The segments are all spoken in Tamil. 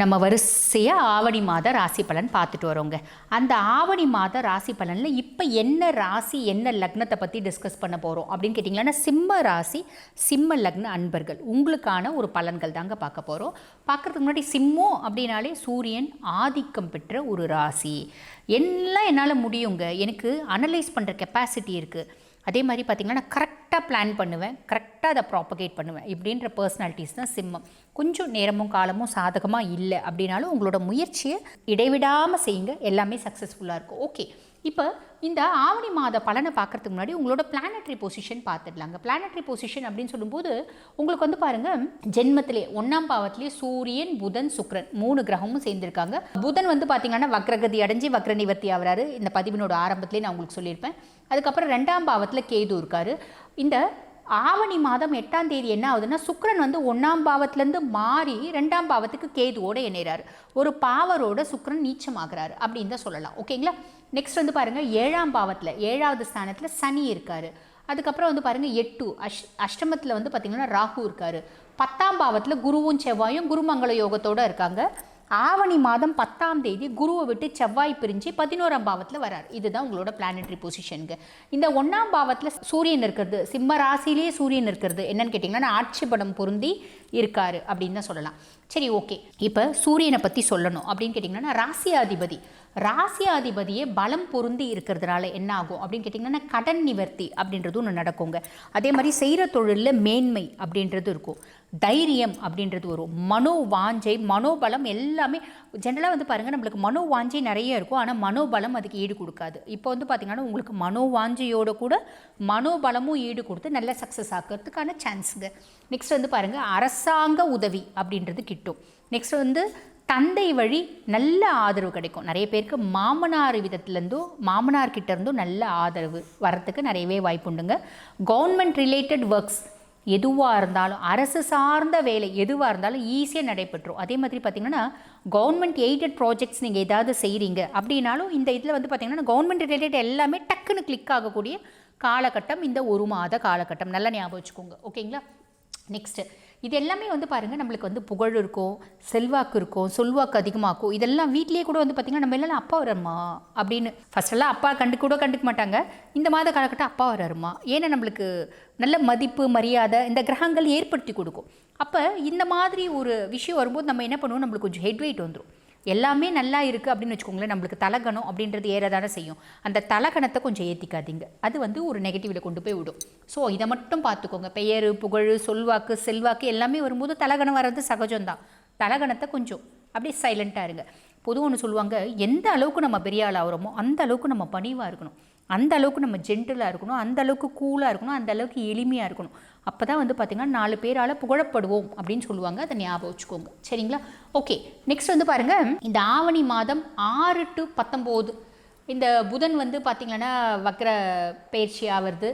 நம்ம வரிசையாக ஆவணி மாத ராசி பலன் பார்த்துட்டு வரோங்க. அந்த ஆவணி மாத ராசி பலனில் இப்போ என்ன ராசி என்ன லக்னத்தை பற்றி டிஸ்கஸ் பண்ண போகிறோம் அப்படின்னு கேட்டிங்கன்னா சிம்ம ராசி சிம்ம லக்ன அன்பர்கள். உங்களுக்கான ஒரு பலன்கள் தாங்க பார்க்க போகிறோம் பார்க்குறதுக்கு முன்னாடி சிம்மம் அப்படின்னாலே சூரியன் ஆதிக்கம் பெற்ற ஒரு ராசி. எல்லாம் என்னால் முடியுங்க. எனக்கு அனலைஸ் பண்ணுற கெப்பாசிட்டி இருக்குது அதே மாதிரி பார்த்திங்கன்னா நான் கரெக்டாக பிளான் பண்ணுவேன். கரெக்டாக அதை ப்ராப்பகேட் பண்ணுவேன். இப்படின்ற பர்சனாலிட்டிஸ் தான் சிம்மம். கொஞ்சம் நேரமும் காலமும் சாதகமாக இல்லை அப்படின்னாலும் உங்களோட முயற்சியை இடைவிடாமல் செய்யுங்க. எல்லாமே சக்ஸஸ்ஃபுல்லாக இருக்கும். ஓகே இப்போ இந்த ஆவணி மாத பலனை பார்க்கறதுக்கு முன்னாடி உங்களோட பிளானட்ரி பொசிஷன் பார்த்துடலாங்க பிளானட்ரி பொசிஷன் அப்படின்னு சொல்லும்போது உங்களுக்கு வந்து பாருங்க ஜென்மத்திலே ஒன்றாம் பாவத்திலே சூரியன் புதன் சுக்ரன் மூணு கிரகமும் சேர்ந்திருக்காங்க. புதன் வந்து பார்த்தீங்கன்னா வக்ரகதி அடைஞ்சு வக்ர நிவர்த்தி ஆகிறாரு. இந்த பதிவினோட ஆரம்பத்திலே நான் உங்களுக்கு சொல்லியிருப்பேன். அதுக்கப்புறம் ரெண்டாம் பாவத்தில் கேது இருக்காரு. இந்த ஆவணி மாதம் எட்டாம் தேதி என்ன ஆகுதுன்னா சுக்கரன் வந்து ஒன்றாம் பாவத்திலேருந்து மாறி ரெண்டாம் பாவத்துக்கு கேதுவோடு இணைகிறார் ஒரு பாவரோட சுக்கரன் நீச்சமாகிறார் அப்படின்னு தான் சொல்லலாம். ஓகேங்களா நெக்ஸ்ட் வந்து பாருங்கள் ஏழாம் பாவத்தில் ஏழாவது ஸ்தானத்தில் சனி இருக்கார். அதுக்கப்புறம் வந்து பாருங்கள் எட்டு அஷ் அஷ்டமத்தில் வந்து பார்த்திங்கன்னா ராகு இருக்கார். பத்தாம் பாவத்தில் குருவும் செவ்வாயும் குருமங்கள யோகத்தோடு இருக்காங்க. ஆவணி மாதம் பத்தாம் தேதி குருவை விட்டு செவ்வாய் பிரிஞ்சு பதினோராம் பாவத்தில் வரார். இதுதான் உங்களோட பிளானட்ரி பொசிஷனுக்கு இந்த ஒன்றாம் பாவத்தில் சூரியன் இருக்கிறது சிம்ம ராசிலேயே சூரியன் இருக்கிறது. என்னன்னு கேட்டிங்கன்னா ஆட்சி படம் பொருந்தி இருக்காரு அப்படின்னு தான் சொல்லலாம். சரி ஓகே இப்போ சூரியனை பற்றி சொல்லணும் அப்படின்னு கேட்டிங்கன்னா ராசியாதிபதி. ராசியாதிபதியே பலம் பொருந்தி இருக்கிறதுனால என்ன ஆகும் அப்படின்னு கேட்டிங்கன்னா கடன் நிவர்த்தி அப்படின்றது ஒன்று நடக்குங்க. அதே மாதிரி செய்கிற தொழிலில் மேன்மை அப்படின்றது இருக்கும். தைரியம் அப்படின்றது வரும். மனோ வாஞ்சை மனோபலம் எல்லாமே ஜென்ரலாக வந்து பாருங்கள் நம்மளுக்கு மனோ வாஞ்சை நிறைய இருக்கும். ஆனால் மனோபலம் அதுக்கு ஈடு கொடுக்காது. இப்போ வந்து பார்த்திங்கன்னா உங்களுக்கு மனோ வாஞ்சையோட கூட மனோபலமும் ஈடு கொடுத்து நல்ல சக்ஸஸ் ஆக்கிறதுக்கான சான்ஸுங்க நெக்ஸ்ட் வந்து பாருங்கள் அரசாங்க உதவி அப்படின்றது கிட்டும். நெக்ஸ்ட் வந்து தந்தை வழி நல்ல ஆதரவு கிடைக்கும். நிறைய பேருக்கு மாமனார் விதத்துலேருந்தும் மாமனார் கிட்ட இருந்தும் நல்ல ஆதரவு வரத்துக்கு நிறையவே வாய்ப்புண்டுங்க கவர்மெண்ட் ரிலேட்டட் ஒர்க்ஸ் எதுவாக இருந்தாலும் அரசு சார்ந்த வேலை எதுவாக இருந்தாலும் ஈஸியாக நடைபெற்றும் அதே மாதிரி பார்த்திங்கன்னா கவர்மெண்ட் எய்டட் ப்ராஜெக்ட்ஸ் நீங்கள் ஏதாவது செய்கிறீங்க அப்படின்னாலும் இந்த இதில் வந்து பார்த்திங்கன்னா கவர்மெண்ட் ரிலேட்டட் எல்லாமே டக்குன்னு கிளிக் ஆகக்கூடிய காலகட்டம் இந்த ஒரு மாத காலகட்டம். நல்லா ஞாபகம் வச்சுக்கோங்க. ஓகேங்களா நெக்ஸ்ட்டு இது எல்லாமே வந்து பாருங்கள் நம்மளுக்கு வந்து புகழ் இருக்கும் செல்வாக்கு இருக்கும் சொல்வாக்கு அதிகமாக்கும் இதெல்லாம் வீட்லேயே கூட வந்து பார்த்திங்கன்னா நம்ம எல்லாம் அப்பா வரம்மா அப்படின்னு ஃபஸ்ட்டெல்லாம் அப்பா கண்டு கூட கண்டுக்க மாட்டாங்க. இந்த மாத காலகட்டம் அப்பா வராருமா? ஏன்னா நம்மளுக்கு நல்ல மதிப்பு மரியாதை இந்த கிரகங்கள் ஏற்படுத்தி கொடுக்கும். அப்போ இந்த மாதிரி ஒரு விஷயம் வரும்போது நம்ம என்ன பண்ணுவோம்? நம்மளுக்கு கொஞ்சம் ஹெட் வெயிட் வந்துடும் எல்லாமே நல்லா இருக்குது அப்படின்னு வச்சுக்கோங்களேன் நம்மளுக்கு தலகணம் அப்படின்றது ஏறதானே செய்யும். அந்த தலகணத்தை கொஞ்சம் ஏற்றிக்காதீங்க அது வந்து ஒரு நெகட்டிவில் கொண்டு போய் விடும். ஸோ இதை மட்டும் பார்த்துக்கோங்க. பெயர் புகழ் சொல்வாக்கு செல்வாக்கு எல்லாமே வரும்போது தலகணம் வர்றது சகஜம்தான். தலகணத்தை கொஞ்சம் அப்படியே சைலண்ட்டாக இருங்க. பொதுவாக ஒன்று சொல்லுவாங்க எந்த அளவுக்கு நம்ம பெரிய ஆள் ஆகிறோமோ அந்த அளவுக்கு நம்ம பணிவாக இருக்கணும். அந்த அளவுக்கு நம்ம ஜென்டலாக இருக்கணும். அந்த அளவுக்கு கூலாக இருக்கணும். அந்த அளவுக்கு எளிமையாக இருக்கணும். அப்போ தான் வந்து பார்த்திங்கன்னா நாலு பேரால் புகழப்படுவோம் அப்படின்னு சொல்லுவாங்க. அதை ஞாபகம் வச்சுக்கோங்க. சரிங்களா? ஓகே நெக்ஸ்ட் வந்து பாருங்கள் இந்த ஆவணி மாதம் ஆறு டு பத்தொம்போது இந்த புதன் வந்து பார்த்திங்கன்னா வக்ர பயிற்சி ஆகிறது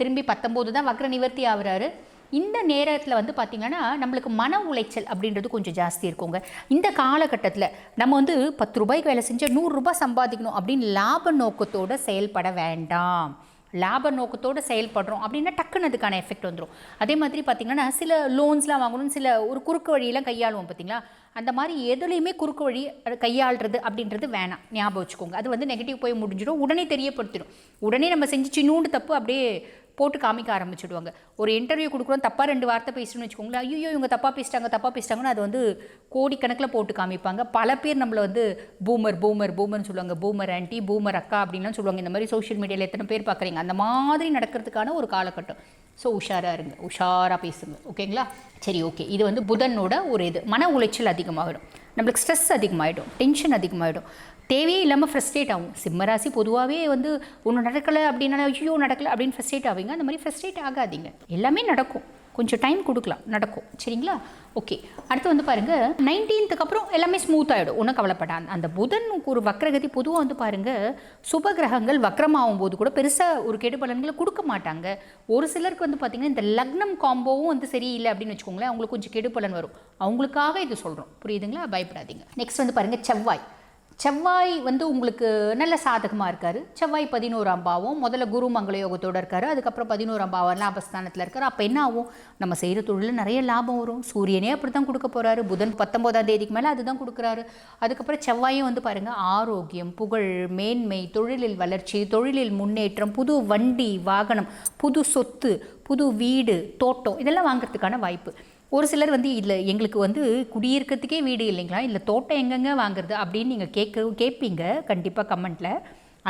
திரும்பி பத்தொம்போது தான் வக்ர நிவர்த்தி ஆகுறாரு. இந்த நேரத்தில் வந்து பார்த்திங்கன்னா நம்மளுக்கு மன உளைச்சல் அப்படின்றது கொஞ்சம் ஜாஸ்தி இருக்குங்க. இந்த காலகட்டத்தில் நம்ம வந்து பத்து ரூபாய்க்கு வேலை செஞ்சால் நூறுரூபா சம்பாதிக்கணும் அப்படின்னு லாப நோக்கத்தோடு செயல்பட வேண்டாம். லாப நோக்கத்தோடு செயல்படுறோம் அப்படின்னா டக்குன்னு அதுக்கான எஃபெக்ட் வந்துடும் அதே மாதிரி பார்த்திங்கன்னா சில லோன்ஸ்லாம் வாங்கணும் சில ஒரு குறுக்கு வழியெல்லாம் கையாளுவோம் பார்த்திங்களா அந்த மாதிரி எதுலேயுமே குறுக்கு வழி கையாளுறது அப்படின்றது வேணாம். ஞாபகம் வச்சுக்கோங்க. அது வந்து நெகட்டிவ் போய் முடிஞ்சிடும். உடனே தெரியப்படுத்திடும். உடனே நம்ம செஞ்சு சின்னூண்டு தப்பு அப்படியே போட்டு காமிக்க ஆரம்பிச்சிடுவாங்க. ஒரு இன்டர்வியூ கொடுக்குறோம் தப்பாக ரெண்டு வார்த்தை பேசணும்னு வச்சுக்கோங்களேன் ஐயோ இவங்க தப்பாக பேசிட்டாங்க தப்பாக பேசிட்டாங்கன்னு அது வந்து கோடிக்கணக்கில் போட்டு காமிப்பாங்க. பல பேர் நம்மளை வந்து பூமர் பூமர் பூமர்னு சொல்லுவாங்க. பூமர் ஆன்ட்டி பூமர் அக்கா அப்படின்லாம் சொல்லுவாங்க. இந்த மாதிரி சோஷியல் மீடியாவில் எத்தனை பேர் பார்க்குறீங்க? அந்த மாதிரி நடக்கிறதுக்கான ஒரு காலகட்டம். ஸோ உஷாராக இருங்க. உஷாராக பேசுங்க. ஓகேங்களா? சரி ஓகே இது வந்து புதனோட ஒரு இது. மன உளைச்சல் அதிகமாகிடும். நம்மளுக்கு ஸ்ட்ரெஸ் அதிகமாகிடும் டென்ஷன் அதிகமாகிடும் தேவையே இல்லாமல் ஃப்ரஸ்ட்ரேட் ஆகும். சிம்மராசி பொதுவாகவே வந்து ஒன்று நடக்கலை அப்படின்னா ஐயோ நடக்கலை அப்படின்னு ஃப்ரஸ்ட்ரேட் ஆவீங்க. அந்த மாதிரி ஃப்ரஸ்ட்ரேட் ஆகாதீங்க. எல்லாமே நடக்கும். கொஞ்சம் டைம் கொடுக்கலாம். நடக்கும். சரிங்களா? ஓகே அடுத்து வந்து பாருங்கள் நைன்டீன்த்துக்கு அப்புறம் எல்லாமே ஸ்மூத் ஆகிடும் ஒன்றும் கவலைப்படாது. அந்த புதன் ஒரு வக்ரகதி பொதுவாக வந்து பாருங்கள் சுப கிரகங்கள் வக்ரமாகும் போது கூட பெருசாக ஒரு கெடு பலன்களை கொடுக்க மாட்டாங்க. ஒரு சிலருக்கு வந்து பார்த்திங்கன்னா இந்த லக்னம் காம்போவும் வந்து சரியில்லை அப்படின்னு வச்சுக்கோங்களேன் அவங்களுக்கு கொஞ்சம் கெடு பலன் வரும். அவங்களுக்காக இது சொல்கிறோம் புரியுதுங்களா? பயப்படாதீங்க. நெக்ஸ்ட் வந்து பாருங்கள் செவ்வாய். செவ்வாய் வந்து உங்களுக்கு நல்ல சாதகமாக இருக்கார். செவ்வாய் பதினோராம் பாவம் முதல்ல குரு மங்கள யோகத்தோடு இருக்கார் அதுக்கப்புறம் பதினோராம் பாவம் லாபஸ்தானத்தில் இருக்கார். அப்போ என்ன ஆகும்? நம்ம செய்கிற தொழிலில் நிறைய லாபம் வரும். சூரியனே அப்படி தான் கொடுக்க போகிறாரு புதன் பத்தொம்போதாம் தேதிக்கு மேலே அதுதான் கொடுக்குறாரு. அதுக்கப்புறம் செவ்வாயும் வந்து பாருங்கள் ஆரோக்கியம் புகழ் மேன்மை தொழிலில் வளர்ச்சி தொழிலில் முன்னேற்றம் புது வண்டி வாகனம் புது சொத்து புது வீடு தோட்டம் இதெல்லாம் வாங்குறதுக்கான வாய்ப்பு. ஒரு சிலர் வந்து இல்லை எங்களுக்கு வந்து குடியிருக்கிறதுக்கே வீடு இல்லைங்களா? இல்லை தோட்டம் எங்கெங்கே வாங்குறது? அப்படின்னு நீங்கள் கேட்க கேட்பீங்க கண்டிப்பாக கமெண்ட்டில்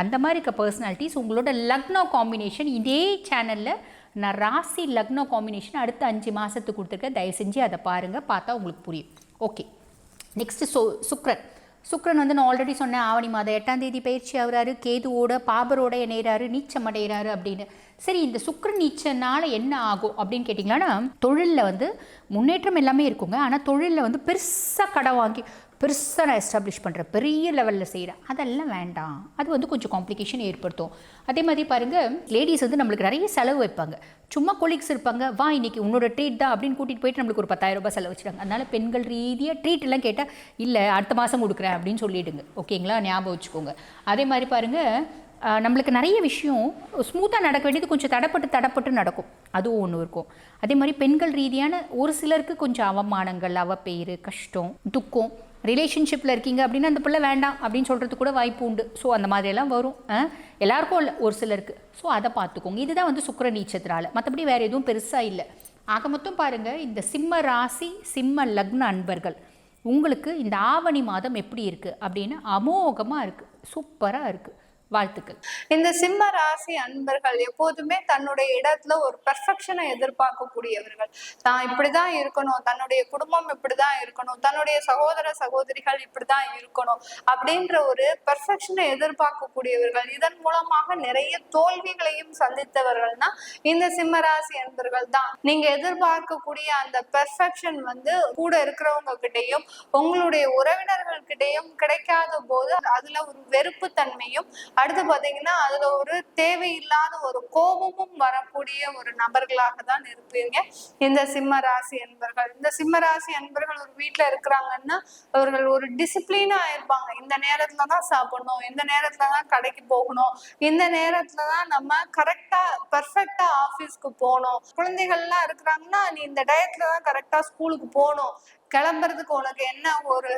அந்த மாதிரி இருக்க பர்சனாலிட்டிஸ் உங்களோட லக்னோ காம்பினேஷன் இதே சேனலில் நான் ராசி லக்னோ காம்பினேஷன் அடுத்த அஞ்சு மாதத்துக்கு கொடுத்துருக்கேன். தயவு செஞ்சு அதை பாருங்கள் பார்த்தா உங்களுக்கு புரியும். Okay next so Sukran Sukran வந்து நான் ஆல்ரெடி சொன்னேன் ஆவணி மாதம் எட்டாம் தேதி பயிற்சி ஆகுறாரு கேதுவோட பாபரோட இணைகிறாரு நீச்சம் அடைகிறாரு அப்படின்னு. சரி இந்த சுக்ரன் நீச்சனால என்ன ஆகும் அப்படின்னு கேட்டிங்கன்னா தொழிலில் வந்து முன்னேற்றம் எல்லாமே இருக்குங்க. ஆனால் தொழிலில் வந்து பெருசாக கடன் வாங்கி பெருசாக நான் எஸ்டாப்ளிஷ் பண்ணுறேன் பெரிய லெவலில் செய்கிறேன் அதெல்லாம் வேண்டாம். அது வந்து கொஞ்சம் காம்ப்ளிகேஷன் ஏற்படுத்தும். அதே மாதிரி பாருங்கள் லேடிஸ் வந்து நம்மளுக்கு நிறைய செலவு வைப்பாங்க. சும்மா கொலீக்ஸ் இருப்பாங்க வா இன்னைக்கு உன்னோட ட்ரீட் தான் அப்படின்னு கூட்டிகிட்டு போயிட்டு நம்மளுக்கு ஒரு பத்தாயிரம் ரூபாய் செலவு வச்சுட்டாங்க அதனால் பெண்கள் ரீதியாக ட்ரீட் எல்லாம் கேட்டால் இல்லை அடுத்த மாதம் கொடுக்குறேன் அப்படின்னு சொல்லிவிடுங்க ஓகேங்களா ஞாபகம் வச்சுக்கோங்க. அதே மாதிரி பாருங்கள் நம்மளுக்கு நிறைய விஷயம் ஸ்மூத்தாக நடக்க வேண்டியது கொஞ்சம் தடப்பட்டு தடப்பட்டு நடக்கும். அதுவும் ஒன்று இருக்கும். அதே மாதிரி பெண்கள் ரீதியான ஒரு சிலருக்கு கொஞ்சம் அவமானங்கள் அவப்பெயர் கஷ்டம் துக்கம் ரிலேஷன்ஷிப்பில் இருக்கீங்க அப்படின்னு அந்த பிள்ளை வேண்டாம் அப்படின்னு சொல்கிறது கூட வாய்ப்பு உண்டு. ஸோ அந்த மாதிரியெல்லாம் வரும். எல்லாருக்கும் இல்லை ஒரு சிலருக்கு. ஸோ அதை பார்த்துக்கோங்க. இதுதான் வந்து சுக்கர நீச்சத்தினால. மற்றபடி வேறு எதுவும் பெருசாக இல்லை. ஆக மொத்தம் பாருங்கள் இந்த சிம்ம ராசி சிம்ம லக்ன அன்பர்கள் உங்களுக்கு இந்த ஆவணி மாதம் எப்படி இருக்குது அப்படின்னு அமோகமாக இருக்குது சூப்பராக இருக்குது வாழ்த்துக்கள். இந்த சிம்ம ராசி அன்பர்கள் எப்போதுமே தன்னுடைய இடத்துல ஒரு பெர்ஃபெக்ஷனை எதிர்பார்க்கக்கூடியவர்கள். தான் இப்படிதான் இருக்கணும் தன்னுடைய குடும்பம் இப்படிதான் இருக்கணும் தன்னுடைய சகோதர சகோதரிகள் இப்படிதான் இருக்கணும் அப்படின்ற ஒரு பெர்ஃபெக்ஷனை எதிர்பார்க்கக்கூடியவர்கள். இதன் மூலமாக நிறைய தோல்விகளையும் சந்தித்தவர்கள்னா இந்த சிம்ம ராசி அன்பர்கள் தான். நீங்க எதிர்பார்க்கக்கூடிய அந்த பெர்ஃபெக்ஷன் வந்து கூட இருக்கிறவங்க கிட்டேயும் உங்களுடைய உறவினர்கள் கிட்டேயும் கிடைக்காத போது அதுல ஒரு வெறுப்பு தன்மையும் அடுத்து பாத்தீங்கன்னா அதுல ஒரு தேவையில்லாத ஒரு கோபமும் வரக்கூடிய ஒரு நபர்களாக தான் இருப்பீங்க. இந்த சிம்ம ராசி அன்பர்கள். இந்த சிம்ம ராசி அன்பர்கள் ஒரு வீட்டுல இருக்கிறாங்கன்னா அவர்கள் ஒரு டிசிப்ளினா இருப்பாங்க. இந்த நேரத்துல தான் சாப்பிடணும் இந்த நேரத்துல தான் கடைக்கு போகணும் இந்த நேரத்துல தான் நம்ம கரெக்டா பர்ஃபெக்டா ஆபீஸ்க்கு போகணும். குழந்தைகள்லாம் இருக்கிறாங்கன்னா நீ இந்த டயத்துல தான் கரெக்டா ஸ்கூலுக்கு போகணும். கிளம்புறதுக்கு உனக்கு என்ன ஒரு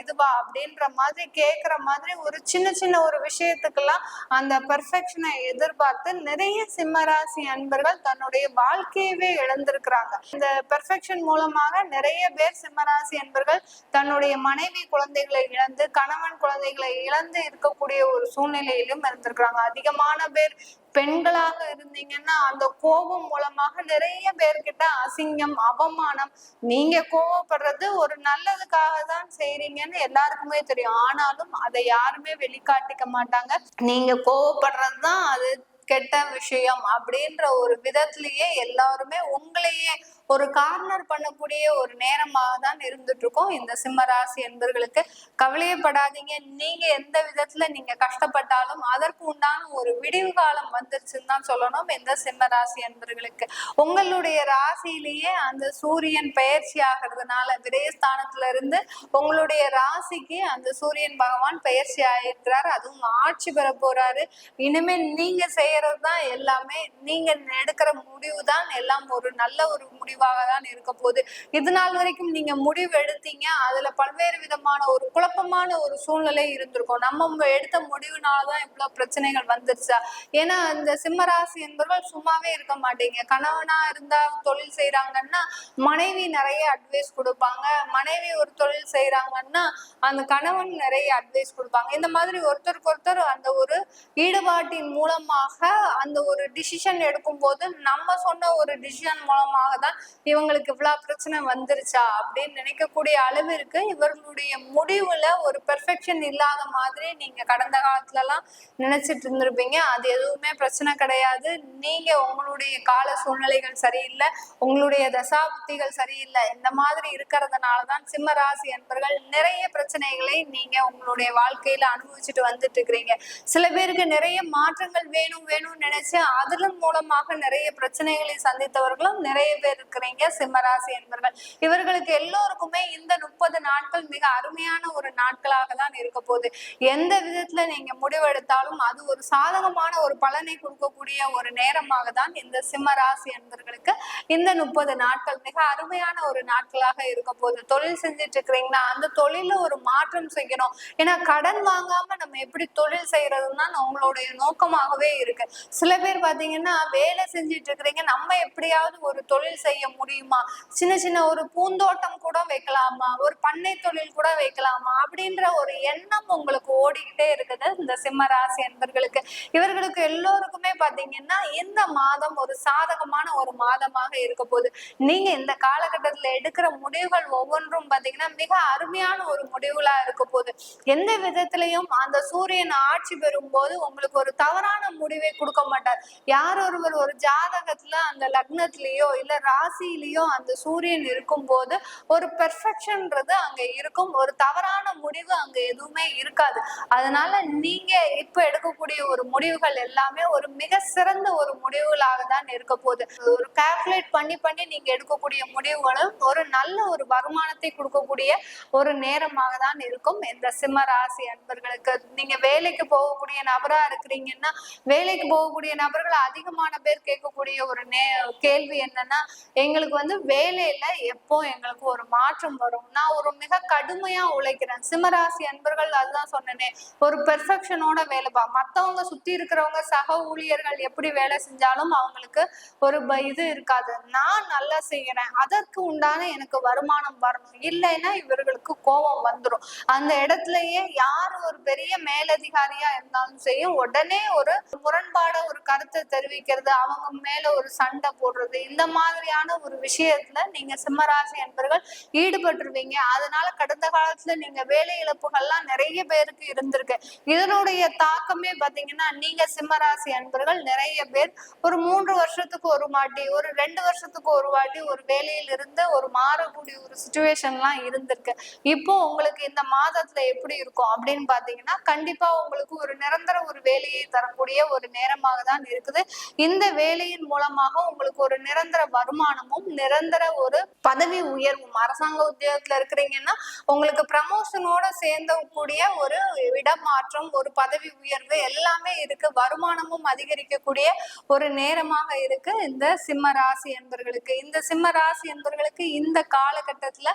இதுவா அப்படின்ற மாதிரி கேக்குற மாதிரி ஒரு சின்ன சின்ன ஒரு விஷயத்துக்கெல்லாம் அந்த பர்ஃபெக்ஷனை எதிர்பார்த்து நிறைய சிம்மராசி அன்பர்கள் தன்னுடைய வாழ்க்கையவே இழந்திருக்கிறாங்க. இந்த பர்ஃபெக்ஷன் மூலமாக நிறைய பேர் சிம்மராசி அன்பர்கள் தன்னுடைய மனைவி குழந்தைகளை இழந்து கணவன் குழந்தைகளை இழந்து இருக்கக்கூடிய ஒரு சூழ்நிலையிலும் இருந்திருக்கிறாங்க. அதிகமான பேர் பெண்களாக இருந்தீங்கன்னா அந்த கோபம் மூலமாக நிறைய பேர்கிட்ட அசிங்கம் அவமானம் நீங்க கோவப்படுறது ஒரு நல்லதுக்காக தான் செய்றீங்கன்னு எல்லாருக்குமே தெரியும். ஆனாலும் அதை யாருமே வெளிக்காட்டிக்க மாட்டாங்க. நீங்க கோவப்படுறது தான் அது கெட்ட விஷயம் அப்படின்ற ஒரு விதத்திலேயே எல்லாருமே உங்களையே ஒரு கார்னர் பண்ணக்கூடிய ஒரு நேரமாக தான் இருந்துட்டு இருக்கோம் இந்த சிம்ம ராசி என்பர்களுக்கு கவலையப்படாதீங்க நீங்க எந்த விதத்துல நீங்க கஷ்டப்பட்டாலும் அதற்கு உண்டான ஒரு விடிவு காலம் வந்துருச்சுன்னு தான் சொல்லணும். இந்த சிம்ம ராசி என்பர்களுக்கு உங்களுடைய ராசியிலேயே அந்த சூரியன் பயிற்சி ஆகிறதுனால விரயஸ்தானத்துல இருந்து உங்களுடைய ராசிக்கு அந்த சூரியன் பகவான் பயிற்சி ஆயிருக்கிறார் அதுவும் ஆட்சி பெற போறாரு. இனிமே நீங்க செய்யறது தான் எல்லாமே. நீங்க எடுக்கிற முடிவு தான் எல்லாம் ஒரு நல்ல ஒரு முடிவு முடிவாக தான் இருக்க போகுது இது நாள் வரைக்கும் நீங்க முடிவு எடுத்தீங்க. அதுல பல்வேறு விதமான ஒரு குழப்பமான ஒரு சூழ்நிலை இருந்திருக்கும். நம்ம எடுத்த முடிவுனாலதான் இவ்வளவு பிரச்சனைகள் வந்துருச்சா? ஏன்னா இந்த சிம்மராசி என்பவர்கள் சும்மாவே இருக்க மாட்டீங்க. கணவனா இருந்தா தொழில் செய்யறாங்கன்னா மனைவி நிறைய அட்வைஸ் கொடுப்பாங்க. மனைவி ஒரு தொழில் செய்யறாங்கன்னா அந்த கணவன் நிறைய அட்வைஸ் கொடுப்பாங்க. இந்த மாதிரி ஒருத்தருக்கு ஒருத்தர் அந்த ஒரு ஈடுபாட்டின் மூலமாக அந்த ஒரு டிசிஷன் எடுக்கும் போது நம்ம சொன்ன ஒரு டிசிஷன் மூலமாக தான் இவங்களுக்கு இவ்வளவு பிரச்சனை வந்துருச்சா அப்படின்னு நினைக்கக்கூடிய அளவிற்கு இவர்களுடைய முடிவுல ஒரு பெர்ஃபெக்ஷன் இல்லாத மாதிரி நீங்க கடந்த காலத்துல எல்லாம் நினைச்சிட்டு இருந்திருப்பீங்க. அது எதுவுமே பிரச்சனை கிடையாது. நீங்க உங்களுடைய கால சூழ்நிலைகள் சரியில்லை. உங்களுடைய தசாபுத்திகள் சரியில்லை. இந்த மாதிரி இருக்கிறதுனாலதான் சிம்ம ராசி என்பர்கள் நிறைய பிரச்சனைகளை நீங்க உங்களுடைய வாழ்க்கையில அனுபவிச்சுட்டு வந்துட்டு இருக்கிறீங்க. சில பேருக்கு நிறைய மாற்றங்கள் வேணும் வேணும்னு நினைச்சு அதன் மூலமாக நிறைய பிரச்சனைகளை சந்தித்தவர்களும் நிறைய பேர் இருக்கிறீங்க சிம்மராசி என்பர்கள். இவர்களுக்கு எல்லோருக்குமே இந்த முப்பது நாட்கள் மிக அருமையான ஒரு நாட்களாக தான் இருக்க போகுது. எந்த விதத்துல நீங்க முடிவெடுத்தாலும் அது ஒரு சாதகமான ஒரு பலனை கொடுக்கக்கூடிய ஒரு நேரமாக தான் இந்த சிம்மராசி என்பர்களுக்கு இந்த முப்பது நாட்கள் மிக அருமையான ஒரு நாட்களாக இருக்க போகுது. தொழில் செஞ்சுட்டு இருக்கிறீங்கன்னா அந்த தொழில ஒரு மாற்றம் செய்யணும். ஏன்னா கடன் வாங்காம நம்ம எப்படி தொழில் செய்யறதுன்னு தான் உங்களுடைய நோக்கமாகவே இருக்கு. சில பேர் பாத்தீங்கன்னா வேலை செஞ்சுட்டு இருக்கிறீங்க நம்ம எப்படியாவது ஒரு தொழில் செய்ய முடியுமா? சின்ன சின்ன ஒரு பூந்தோட்டம் கூட வைக்கலாமா? ஒரு பண்ணை தொழில் கூட வைக்கலாமா? அப்படின்ற ஒரு எண்ணம் உங்களுக்கு ஓடிக்கிட்டே இருக்குது இந்த சிம்ம ராசி என்பர்களுக்கு. இவர்களுக்கு எல்லோருக்குமே பாத்தீங்கன்னா இந்த மாதம் ஒரு சாதகமான ஒரு மாதமாக இருக்க போகுது. நீங்க இந்த காலகட்டத்துல எடுக்கிற முடிவுகள் ஒவ்வொன்றும் பாத்தீங்கன்னா மிக அருமையான ஒரு முடிவுகளா இருக்க போகுது. எந்த விதத்திலையும் அந்த சூரியன் ஆட்சி பெறும் போது உங்களுக்கு ஒரு தவறான முடிவை கொடுக்க மாட்டார். யார் ஒருவர் ஒரு ஜாதகத்துல அந்த லக்னத்திலேயோ இல்ல ராசியிலையும் அந்த சூரியன் இருக்கும்போது ஒரு பெர்ஃபெக்ஷன்ன்றது அங்க இருக்கும். ஒரு தவறான முடிவு அங்க எதுவுமே இருக்காது. அதனால நீங்க இப்ப எடுக்கக்கூடிய ஒரு முடிவுகள் எல்லாமே ஒரு மிக சிறந்த ஒரு முடிவுகளாக தான் இருக்க போகுது. ஒரு கால்குலேட் பண்ணி பண்ணி நீங்க எடுக்கக்கூடிய முடிவுகளும் ஒரு நல்ல ஒரு வருமானத்தை கொடுக்கக்கூடிய ஒரு நேரமாக தான் இருக்கும். இந்த சிம்ம ராசி அன்பர்களுக்கு நீங்க வேலைக்கு போகக்கூடிய நபரா இருக்கிறீங்கன்னா வேலைக்கு போகக்கூடிய நபர்கள் அதிகமான பேர் கேட்கக்கூடிய ஒரு நே கேள்வி என்னன்னா எங்களுக்கு வந்து வேலையில எப்போ எங்களுக்கு ஒரு மாற்றம் வரும்? நான் ஒரு மிக கடுமையா உழைக்கிறேன். சிம்மராசி அன்பர்கள் அதுதான் சொன்னேனே ஒரு பெர்ஃபெக்ஷனோட வேலை பா மத்தவங்க சுத்தி இருக்கிறவங்க சக ஊழியர்கள் எப்படி வேலை செஞ்சாலும் அவங்களுக்கு ஒரு இது இருக்காது. நான் நல்லா செய்யறேன். அதற்கு உண்டான எனக்கு வருமானம் வரணும். இல்லைன்னா இவர்களுக்கு கோபம் வந்துடும் அந்த இடத்துலயே யார் ஒரு பெரிய மேலதிகாரியா இருந்தாலும் சரி உடனே ஒரு முரண்பாட ஒரு கருத்தை தெரிவிக்கிறது அவங்க மேல ஒரு சண்டை போடுறது இந்த மாதிரியான ஒரு விஷயத்துல நீங்க சிம்மராசி என்பர்கள் ஈடுபட்டுருவீங்க. அதனால கடந்த காலத்துல நீங்க வேலை இழப்புகள்லாம் நிறைய பேருக்கு இருந்திருக்கு. இதனுடைய தாக்கமே பாத்தீங்கன்னா நீங்க சிம்மராசி அன்பர்கள் நிறைய பேர் ஒரு மூன்று வருஷத்துக்கு ஒரு வாட்டி ஒரு ரெண்டு வருஷத்துக்கு ஒரு வாட்டி ஒரு வேலையில இருந்து ஒரு மாறக்கூடிய ஒரு சுச்சுவேஷன்லாம் இருந்திருக்கு. இப்போ உங்களுக்கு இந்த மாதத்துல எப்படி இருக்கும் அப்படின்னு பாத்தீங்கன்னா கண்டிப்பா உங்களுக்கு ஒரு நிரந்தர ஒரு வேலையை தரக்கூடிய ஒரு நேரமாக தான் இருக்குது. இந்த வேலையின் மூலமாக உங்களுக்கு ஒரு நிரந்தர வருமானம் வருமானமும் நிரந்தர ஒரு பதவி உயர்வும் அரசாங்க உத்தியோகத்துல இருக்கிறீங்கன்னா உங்களுக்கு ப்ரமோஷனோட சேர்ந்த கூடிய ஒரு இடமாற்றம் ஒரு பதவி உயர்வு எல்லாமே இருக்கு. வருமானமும் அதிகரிக்கக்கூடிய ஒரு நேரமாக இருக்கு இந்த சிம்ம ராசி என்பர்களுக்கு. இந்த சிம்ம ராசி என்பர்களுக்கு இந்த காலகட்டத்துல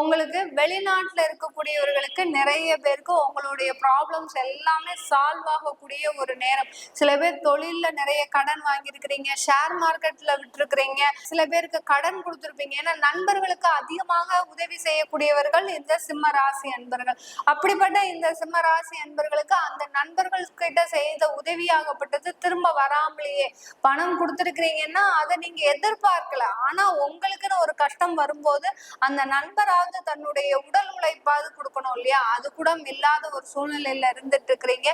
உங்களுக்கு வெளிநாட்டுல இருக்கக்கூடியவர்களுக்கு நிறைய பேருக்கு உங்களுடைய ப்ராப்ளம்ஸ் எல்லாமே சால்வ் ஆகக்கூடிய ஒரு நேரம். சில பேர் தொழில்ல நிறைய கடன் வாங்கியிருக்கிறீங்க ஷேர் மார்க்கெட்ல விட்டுருக்கிறீங்க. சில பேருக்கு கடன் கொடுத்துருப்பீங்க. ஏன்னா நண்பர்களுக்கு அதிகமாக உதவி செய்யக்கூடியவர்கள் இந்த சிம்ம ராசி அன்பர்கள். அப்படிப்பட்ட இந்த சிம்ம ராசி அன்பர்களுக்கு அந்த நண்பர்கள் கிட்ட செய்த உதவியாகப்பட்டது. திரும்ப வராமலேயே பணம் கொடுத்துருக்கிறீங்கன்னா அதை நீங்க எதிர்பார்க்கல. ஆனா உங்களுக்குன்னு ஒரு கஷ்டம் வரும்போது அந்த நண்பராவது தன்னுடைய உடல் உழைப்பாவது கொடுக்கணும் இல்லையா? அது கூட இல்லாத ஒரு சூழ்நிலையில இருந்துட்டு இருக்கிறீங்க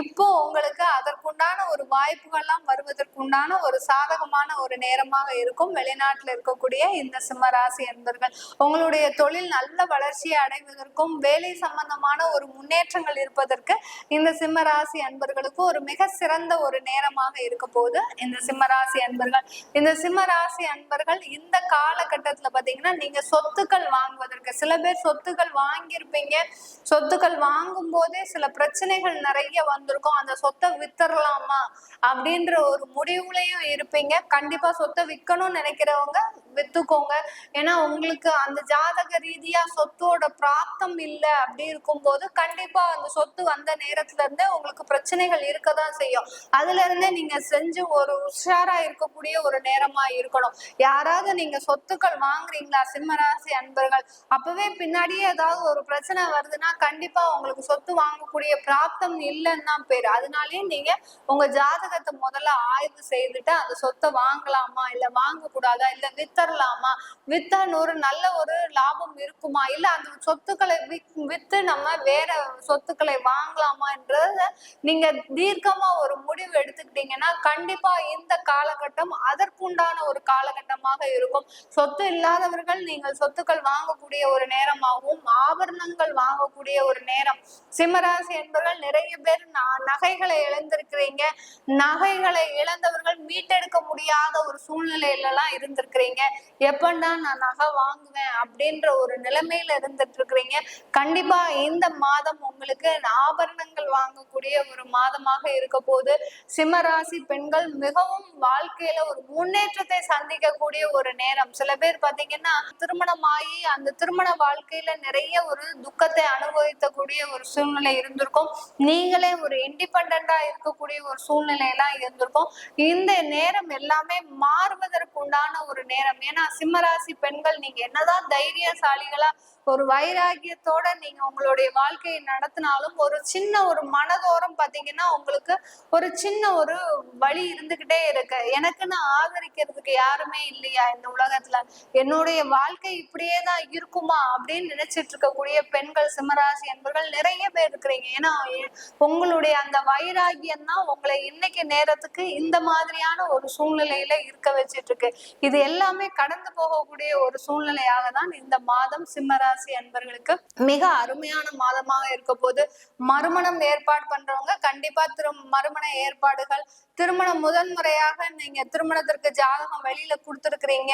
இப்போ உங்களுக்கு அதற்குண்டான ஒரு வாய்ப்புகள்லாம் வருவதற்குண்டான ஒரு சாதகமான ஒரு நேரமாக இருக்கும். வெளிநாடு தமிழ்நாட்டில் இருக்கக்கூடிய இந்த சிம்ம ராசி என்பர்கள் உங்களுடைய தொழில் நல்ல வளர்ச்சியை அடைவதற்கும் வேலை சம்பந்தமான ஒரு முன்னேற்றங்கள் இருப்பதற்கு இந்த சிம்ம ராசி அன்பர்களுக்கு ஒரு மிக சிறந்த ஒரு நேரமாக இருக்க போகுது. இந்த சிம்ம ராசி அன்பர்கள் இந்த சிம்ம ராசி அன்பர்கள் இந்த காலகட்டத்துல பாத்தீங்கன்னா நீங்க சொத்துக்கள் வாங்குவதற்கு சில பேர் சொத்துக்கள் வாங்கியிருப்பீங்க. சொத்துக்கள் வாங்கும் போதே சில பிரச்சனைகள் நிறைய வந்திருக்கும். அந்த சொத்தை வித்தரலாமா அப்படின்ற ஒரு முடிவுலையும் இருப்பீங்க. கண்டிப்பா சொத்தை விற்கணும்னு நினைக்கிறவங்க வித்துக்கோங்க. ஏன்னா உங்களுக்கு அந்த ஜாதக ரீதியா சொத்தோட பிராப்தம் இல்லை அப்படி இருக்கும்போது கண்டிப்பா அந்த சொத்து வந்த நேரத்துல இருந்தே உங்களுக்கு பிரச்சனைகள் இருக்க தான் செய்யும். அதுல இருந்தே நீங்க செஞ்சு ஒரு உஷாரா இருக்கக்கூடிய ஒரு நேரமா இருக்கணும். யாராவது நீங்க சொத்துக்கள் வாங்குறீங்களா சிம்மராசி அன்பர்கள்? அப்பவே பின்னாடியே ஏதாவது ஒரு பிரச்சனை வருதுன்னா கண்டிப்பா உங்களுக்கு சொத்து வாங்கக்கூடிய பிராப்தம் இல்லைன்னு தான் பேரு. அதனாலயே நீங்க உங்க ஜாதகத்தை முதல்ல ஆய்வு செய்துட்டு அந்த சொத்தை வாங்கலாமா இல்ல வாங்க கூடாதா இல்ல வித்தரலாமா? வித்தா ஒரு நல்ல ஒரு லாபம் இருக்குமா? இல்ல அந்த சொத்துக்களை வித்து நம்ம வேற சொத்துக்களை வாங்கலாமான்றத நீங்க தீர்க்கமா ஒரு முடிவு எடுத்துக்கிட்டீங்கன்னா கண்டிப்பா இந்த காலகட்டம் அதற்குண்டான ஒரு காலகட்டமாக இருக்கும். சொத்து இல்லாதவர்கள் நீங்கள் சொத்துக்கள் வாங்கக்கூடிய ஒரு நேரமாகவும் ஆபரணங்கள் வாங்கக்கூடிய ஒரு நேரம். சிம்மராசி என்பவர்கள் நிறைய பேர் நகைகளை இழந்திருக்கிறீங்க. நகைகளை இழந்தவர்கள் மீட்டெடுக்க முடியாத ஒரு சூழ்நிலையிலலாம் எல்லாம் இருக்கிறீங்க எப்பன்னா நான் நகை வாங்குவேன் அப்படின்ற ஒரு நிலைமையில இருந்துட்டு இருக்கிறீங்க கண்டிப்பா இந்த மாதம் உங்களுக்கு ஆபரணங்கள் வாங்கக்கூடிய ஒரு மாதமாக இருக்க போது சிம்மராசி பெண்கள் மிகவும் வாழ்க்கையில ஒரு முன்னேற்றத்தை சந்திக்கக்கூடிய ஒரு நேரம். சில பேர் பாத்தீங்கன்னா திருமணமாகி அந்த திருமண வாழ்க்கையில நிறைய ஒரு துக்கத்தை அனுபவிக்கக்கூடிய ஒரு சூழ்நிலை இருந்திருக்கும். நீங்களே ஒரு இண்டிபெண்டா இருக்கக்கூடிய ஒரு சூழ்நிலை எல்லாம் இருந்திருக்கும். இந்த நேரம் எல்லாமே மாறுவதற்கு உண்டான ஒரு நேரம். ஏன்னா சிம்மராசி பெண்கள் நீங்க என்னதான் தைரியசாலிகளா ஒரு வைராகியத்தோட நீங்க உங்களுடைய வாழ்க்கையை நடத்தினாலும் ஒரு சின்ன ஒரு மனதோரம் பாத்தீங்கன்னா உங்களுக்கு ஒரு சின்ன ஒரு வழி இருந்துகிட்டே இருக்கு. எனக்குன்னு ஆதரிக்கிறதுக்கு யாருமே இல்லையா இந்த உலகத்துல? என்னுடைய வாழ்க்கை இப்படியே தான் இருக்குமா அப்படின்னு நினைச்சிட்டு இருக்கக்கூடிய பெண்கள் சிம்மராசி என்பவர்கள் நிறைய பேர் இருக்கிறீங்க. ஏன்னா உங்களுடைய அந்த வைராகியம் தான் உங்களை இன்னைக்கு நேரத்துக்கு இந்த மாதிரியான ஒரு சூழ்நிலையில இருக்க வச்சிட்டு இருக்கு இது எல்லாமே கடந்து போகக்கூடிய ஒரு சூழ்நிலையாக தான் இந்த மாதம் சிம்மராசி அன்பர்களுக்கு மிக அருமையான மாதமாக இருக்க போது. மறுமணம் ஏற்பாடு பண்றவங்க கண்டிப்பா திரு மறுமண ஏற்பாடுகள் திருமணம் முதன்முறையாக நீங்க திருமணத்திற்கு ஜாதகம் வெளியில கொடுத்துருக்கிறீங்க.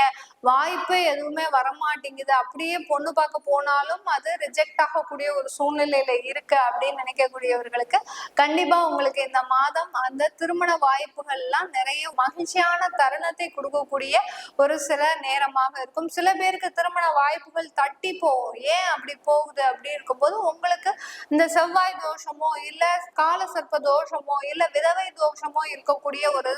வாய்ப்பு எதுவுமே வரமாட்டேங்குது. அப்படியே பொண்ணு பார்க்க போனாலும் அது ரிஜெக்ட் ஆகக்கூடிய ஒரு சூழ்நிலையில இருக்கு அப்படின்னு நினைக்கக்கூடியவர்களுக்கு கண்டிப்பா உங்களுக்கு இந்த மாதம் அந்த திருமண வாய்ப்புகள் எல்லாம் நிறைய மகிழ்ச்சியான தருணத்தை கொடுக்கக்கூடிய ஒரு சில நேரமாக இருக்கும். சில பேருக்கு திருமண வாய்ப்புகள் தட்டி போகும் ஏன் அப்படி போகுது அப்படி இருக்கும்போது உங்களுக்கு இந்த செவ்வாய் தோஷமோ இல்ல கால சர்ப்ப தோஷமோ இல்ல விதவை தோஷமோ இருக்கக்கூடிய ஒரு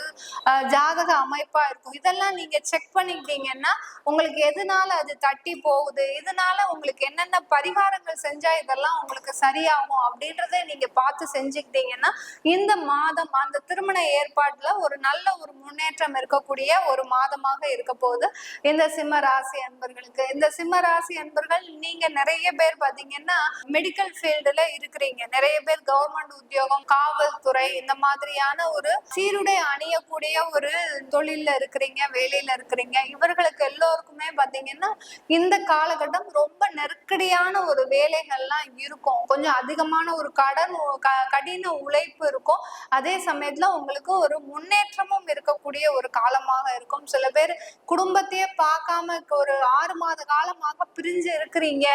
ஜாதக அமைப்பா இருக்கும். இதெல்லாம் நீங்க செக் பண்ணிக்கிட்டீங்கன்னா உங்களுக்கு எதனால அது தட்டி போகுது? இதனால உங்களுக்கு என்னென்ன பரிகாரங்கள் செஞ்சா இதெல்லாம் உங்களுக்கு சரியாகும் அப்படின்றத நீங்க பார்த்து செஞ்சுக்கிட்டீங்கன்னா இந்த மாதம் அந்த திருமண ஏற்பாட்டுல ஒரு நல்ல ஒரு முன்னேற்றம் இருக்கக்கூடிய ஒரு மாதமாக இருக்க போகுது இந்த சிம்ம ராசி அன்பர்களுக்கு இந்த சிம்ம ராசி அன்பர்கள் நீங்க நிறைய பேர் பாத்தீங்கன்னா மெடிக்கல் ஃபீல்டுல இருக்கிறீங்க. நிறைய பேர் கவர்மெண்ட் உத்தியோகம் காவல்துறை இந்த மாதிரியான ஒரு சீருடை அணியக்கூடிய ஒரு தொழில்ல இருக்கிறீங்க வேலையில இருக்கிறீங்க. இவர்களுக்கு எல்லோருக்குமே பாத்தீங்கன்னா இந்த காலகட்டம் ரொம்ப நெருக்கடியான ஒரு வேலைகள்லாம் இருக்கும். கொஞ்சம் அதிகமான ஒரு கடன் க- கடின உழைப்பு இருக்கும். அதே சமயத்துல உங்களுக்கு ஒரு முன்னேற்றமும் இருக்கக்கூடிய ஒரு காலமாக இருக்கும். சில பேர் குடும்பத்தையே பார்க்காம ஒரு ஆறு மாத காலமாக பிரிஞ்சு இருக்கிறீங்க.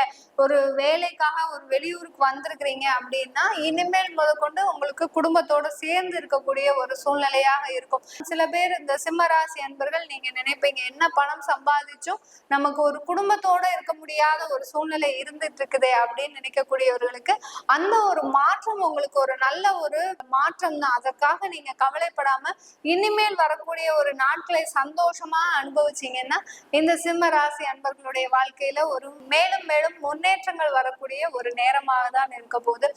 ஒரு வேலைக்காக ஒரு வெளியூருக்கு வந்திருக்கிறீங்க அப்படின்னா இனிமேல் முதற்கொண்டு உங்களுக்கு குடும்பத்தோட சேர்ந்து இருக்கக்கூடிய ஒரு சூழ்நிலையாக இருக்கும். சில பேர் இந்த சிம்மராசி அன்பர்கள் நீங்க நினைப்பீங்க என்ன பணம் சம்பாதிச்சும் நமக்கு ஒரு குடும்பத்தோட இருக்க முடியாத ஒரு சூழ்நிலை இருந்துட்டு இருக்குதே அப்படின்னு நினைக்கக்கூடியவர்களுக்கு அந்த ஒரு மாற்றம் உங்களுக்கு ஒரு நல்ல ஒரு மாற்றம் தான் அதற்காக நீங்க கவலைப்படாம இனிமேல் வரக்கூடிய ஒரு நாட்களை சந்தோஷமா அனுபவிச்சீங்கன்னா இந்த சிம்ம ராசி அன்பர்களுடைய வாழ்க்கையில ஒரு மேலும் மேலும் முன்னேற்றங்கள் வரக்கூடிய ஒரு நேரமாக தான் இருக்க போகுது.